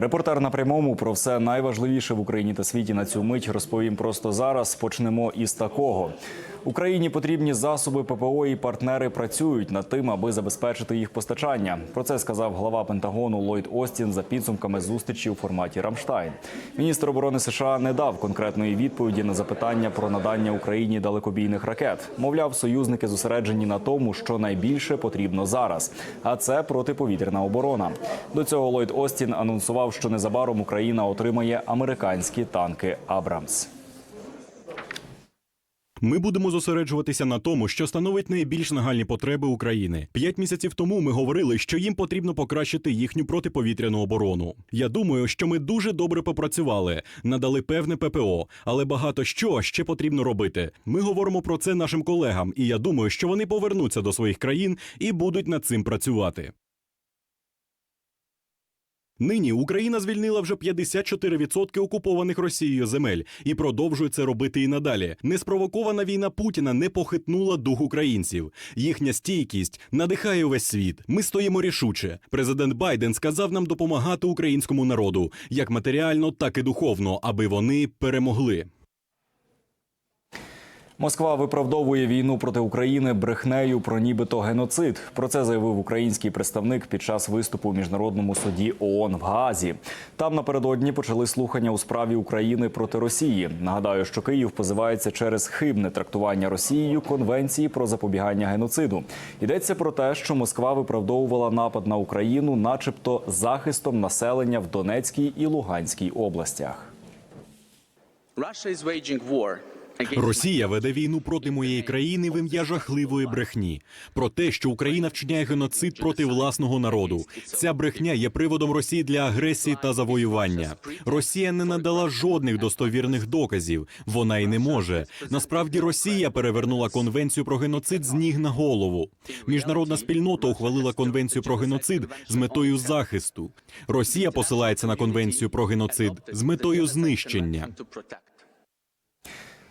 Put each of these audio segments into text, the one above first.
Репортер на прямому про все найважливіше в Україні та світі на цю мить розповім просто зараз. Почнемо із такого. Україні потрібні засоби ППО і партнери працюють над тим, аби забезпечити їх постачання. Про це сказав глава Пентагону Ллойд Остін за підсумками зустрічі у форматі Рамштайн. Міністр оборони США не дав конкретної відповіді на запитання про надання Україні далекобійних ракет. Мовляв, союзники зосереджені на тому, що найбільше потрібно зараз, а це протиповітряна оборона. До цього Ллойд Остін анонсував, що незабаром Україна отримає американські танки Абрамс. Ми будемо зосереджуватися на тому, що становить найбільш нагальні потреби України. П'ять місяців тому ми говорили, що їм потрібно покращити їхню протиповітряну оборону. Я думаю, що ми дуже добре попрацювали, надали певне ППО, але багато що ще потрібно робити. Ми говоримо про це нашим колегам, і я думаю, що вони повернуться до своїх країн і будуть над цим працювати. Нині Україна звільнила вже 54% окупованих Росією земель і продовжує це робити і надалі. Неспровокована війна Путіна не похитнула дух українців. Їхня стійкість надихає весь світ. Ми стоїмо рішуче. Президент Байден сказав нам допомагати українському народу як матеріально, так і духовно, аби вони перемогли. Москва виправдовує війну проти України брехнею про нібито геноцид. Про це заявив український представник під час виступу у міжнародному суді ООН в Гаазі. Там напередодні почали слухання у справі України проти Росії. Нагадаю, що Київ позивається через хибне трактування Росією конвенції про запобігання геноциду. Йдеться про те, що Москва виправдовувала напад на Україну, начебто захистом населення в Донецькій і Луганській областях. Russia is waging war Росія веде війну проти моєї країни в ім'я жахливої брехні про те, що Україна вчиняє геноцид проти власного народу. Ця брехня є приводом Росії для агресії та завоювання. Росія не надала жодних достовірних доказів. Вона й не може. Насправді Росія перевернула конвенцію про геноцид з ніг на голову. Міжнародна спільнота ухвалила конвенцію про геноцид з метою захисту. Росія посилається на конвенцію про геноцид з метою знищення.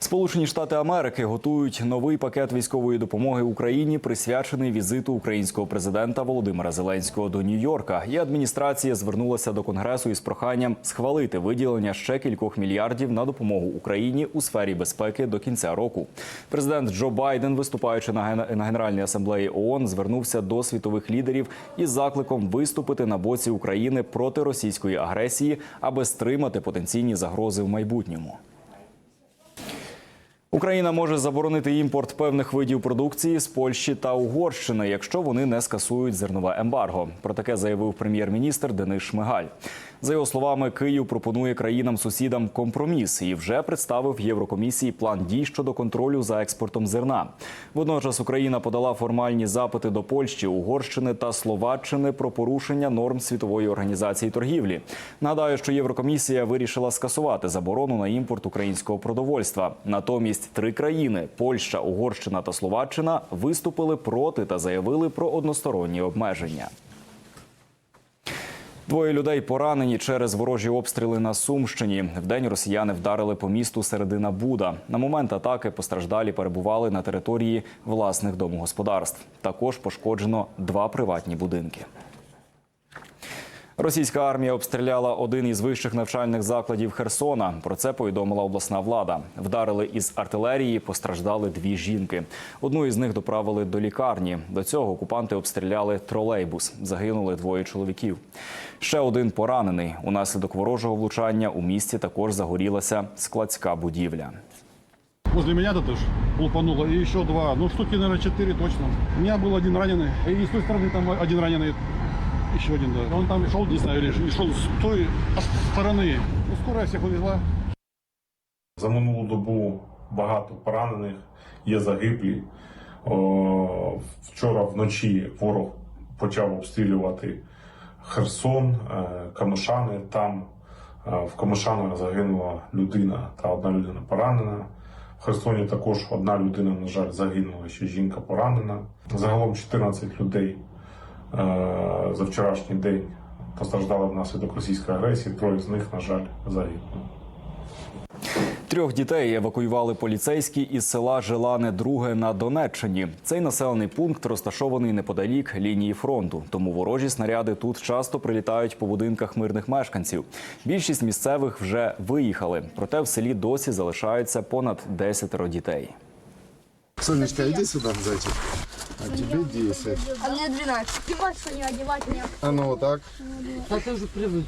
Сполучені Штати Америки готують новий пакет військової допомоги Україні, присвячений візиту українського президента Володимира Зеленського до Нью-Йорка. І адміністрація звернулася до конгресу із проханням схвалити виділення ще кількох мільярдів на допомогу Україні у сфері безпеки до кінця року. Президент Джо Байден, виступаючи на Генеральній асамблеї ООН, звернувся до світових лідерів із закликом виступити на боці України проти російської агресії, аби стримати потенційні загрози в майбутньому. Україна може заборонити імпорт певних видів продукції з Польщі та Угорщини, якщо вони не скасують зернове ембарго. Про таке заявив прем'єр-міністр Денис Шмигаль. За його словами, Київ пропонує країнам-сусідам компроміс і вже представив Єврокомісії план дій щодо контролю за експортом зерна. Водночас Україна подала формальні запити до Польщі, Угорщини та Словаччини про порушення норм світової організації торгівлі. Нагадаю, що Єврокомісія вирішила скасувати заборону на імпорт українського продовольства. Натомість три країни Польща, Угорщина та Словаччина виступили проти та заявили про односторонні обмеження. Двоє людей поранені через ворожі обстріли на Сумщині. Вдень росіяни вдарили по місту середина Буда. На момент атаки постраждалі перебували на території власних домогосподарств. Також пошкоджено два приватні будинки. Російська армія обстріляла один із вищих навчальних закладів Херсона. Про це повідомила обласна влада. Вдарили із артилерії, постраждали дві жінки. Одну із них доправили до лікарні. До цього окупанти обстріляли тролейбус. Загинули двоє чоловіків. Ще один поранений. Унаслідок ворожого влучання у місті також загорілася складська будівля. Возле меня тут уж лупануло, и еще два, ну штуки, наверное, четыре точно. У меня был один раненый, и с той стороны там один раненый, еще один, да. Он там шел, не знаю, или шел с той стороны. Ну, скорая всех увезла. За минулу добу багато поранених, є загиблі. Вчора вночі ворог почав обстрілювати Херсон, е, Камишани. Там е, в Камишанах загинула людина та одна людина поранена. В Херсоні також одна людина, на жаль, загинула, ще жінка поранена. Загалом 14 людей за вчорашній день постраждали внаслідок російської агресії. Троє з них, на жаль, загинули. Трьох дітей евакуювали поліцейські із села Желане Друге на Донеччині. Цей населений пункт розташований неподалік лінії фронту. Тому ворожі снаряди тут часто прилітають по будинках мирних мешканців. Більшість місцевих вже виїхали. Проте в селі досі залишається понад 10 дітей. Сонечка, иди сюда, зайчик. А тебе 10. А мне 12. Ты можешь что не одевать меня? А ну вот так.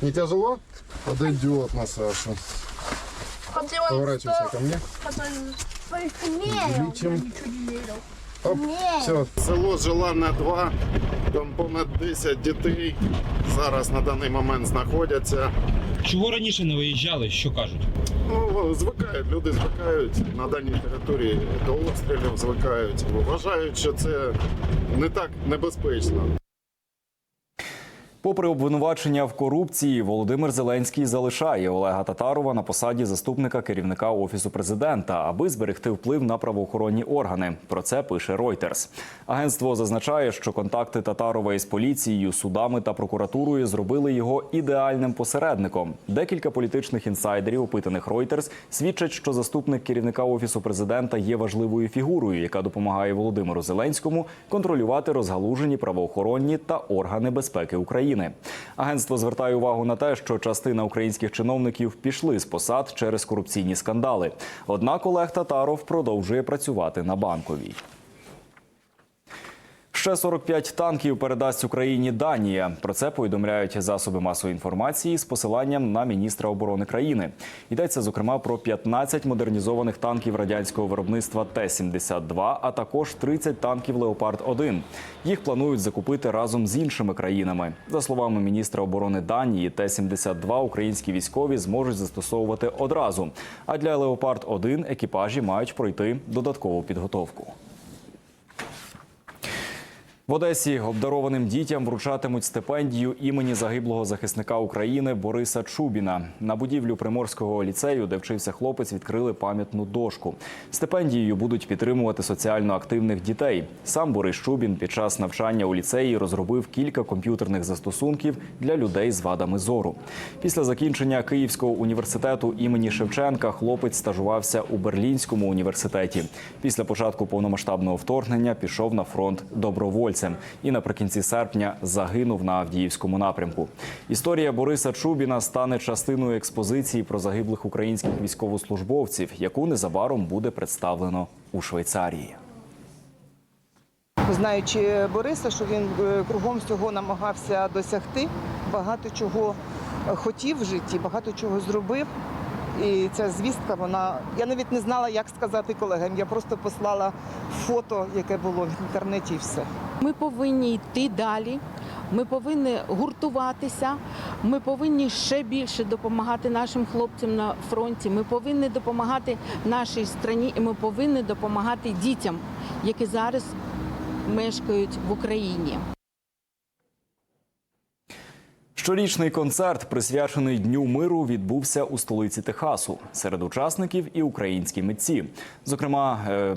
Не тяжело? Подойдет на Сашу. Поворачивайся ко мне. Умею. Я ничего не верил. Оп, все. Село Желанне 2. Там понад 10 дітей. Зараз на даний момент знаходяться. Чого раніше не виїжджали? Що кажуть? Ну, звикають, люди звикають на даній території до обстрілів звикають. Вважають, що це не так небезпечно. Попри обвинувачення в корупції, Володимир Зеленський залишає Олега Татарова на посаді заступника керівника офісу президента, аби зберегти вплив на правоохоронні органи. Про це пише Reuters. Агентство зазначає, що контакти Татарова із поліцією, судами та прокуратурою зробили його ідеальним посередником. Декілька політичних інсайдерів, опитаних Reuters, свідчать, що заступник керівника офісу президента є важливою фігурою, яка допомагає Володимиру Зеленському контролювати розгалужені правоохоронні та органи безпеки України. Агентство звертає увагу на те, що частина українських чиновників пішли з посад через корупційні скандали. Однак Олег Татаров продовжує працювати на банковій. Ще 45 танків передасть Україні Данія. Про це повідомляють засоби масової інформації з посиланням на міністра оборони країни. Йдеться зокрема про 15 модернізованих танків радянського виробництва Т-72, а також 30 танків Леопард 1 Їх планують закупити разом з іншими країнами. За словами міністра оборони Данії, Т-72 українські військові зможуть застосовувати одразу. А для Леопард 1 екіпажі мають пройти додаткову підготовку. В Одесі обдарованим дітям вручатимуть стипендію імені загиблого захисника України Бориса Чубіна. На будівлю приморського ліцею, де вчився хлопець, відкрили пам'ятну дошку. Стипендією будуть підтримувати соціально активних дітей. Сам Борис Чубін під час навчання у ліцеї розробив кілька комп'ютерних застосунків для людей з вадами зору. Після закінчення Київського університету імені Шевченка хлопець стажувався у Берлінському університеті. Після початку повномасштабного вторгнення пішов на фронт добровольцем і наприкінці серпня загинув на Авдіївському напрямку. Історія Бориса Чубіна стане частиною експозиції про загиблих українських військовослужбовців, яку незабаром буде представлено у Швейцарії. знаючи Бориса, що він е, кругом всього намагався досягти, багато чого е, хотів в житті, багато чого зробив. І ця звістка, вона я навіть не знала, як сказати колегам. Я просто послала фото, яке було в інтернеті, і все. Ми повинні йти далі. Ми повинні гуртуватися. Ми повинні ще більше допомагати нашим хлопцям на фронті. Ми повинні допомагати нашій країні, і ми повинні допомагати дітям, які зараз мешкають в Україні. Щорічний концерт, присвячений Дню миру, відбувся у столиці Техасу. Серед учасників і українські митці. Зокрема, е,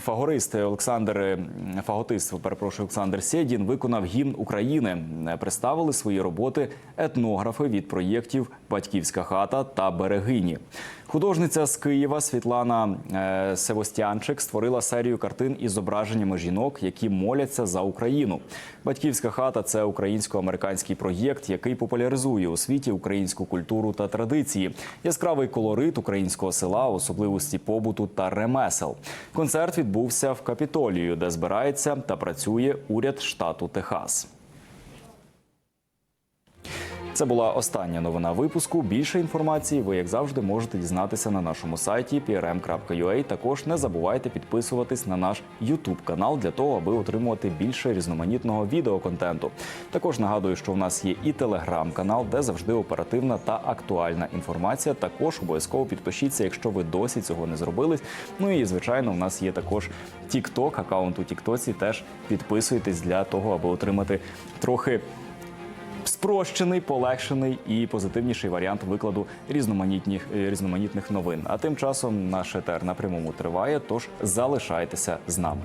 фагорист Олександр е, фаготист, перепрошую, Олександр Сєдін виконав гімн України. Е, Представили свої роботи етнографи від проєктів Батьківська хата та берегині. Художниця з Києва Світлана е, Севостянчик створила серію картин із зображеннями жінок, які моляться за Україну. Батьківська хата це українсько-американський проєкт, який популяризує у світі українську культуру та традиції, яскравий колорит українського села, особливості побуту та ремесел. Концерт відбувся в Капітолію, де збирається та працює уряд штату Техас. Це була остання новина випуску. Більше інформації ви, як завжди, можете дізнатися на нашому сайті prm.ua. Також не забувайте підписуватись на наш YouTube канал для того, аби отримувати більше різноманітного відеоконтенту. Також нагадую, що в нас є і телеграм-канал, де завжди оперативна та актуальна інформація. Також обов'язково підпишіться, якщо ви досі цього не зробили. Ну і звичайно, в нас є також TikTok, аккаунт у Тіктоці. Теж підписуйтесь для того, аби отримати трохи спрощений, полегшений і позитивніший варіант викладу різноманітних е, різноманітних новин. А тим часом наш етер на прямому триває. Тож залишайтеся з нами.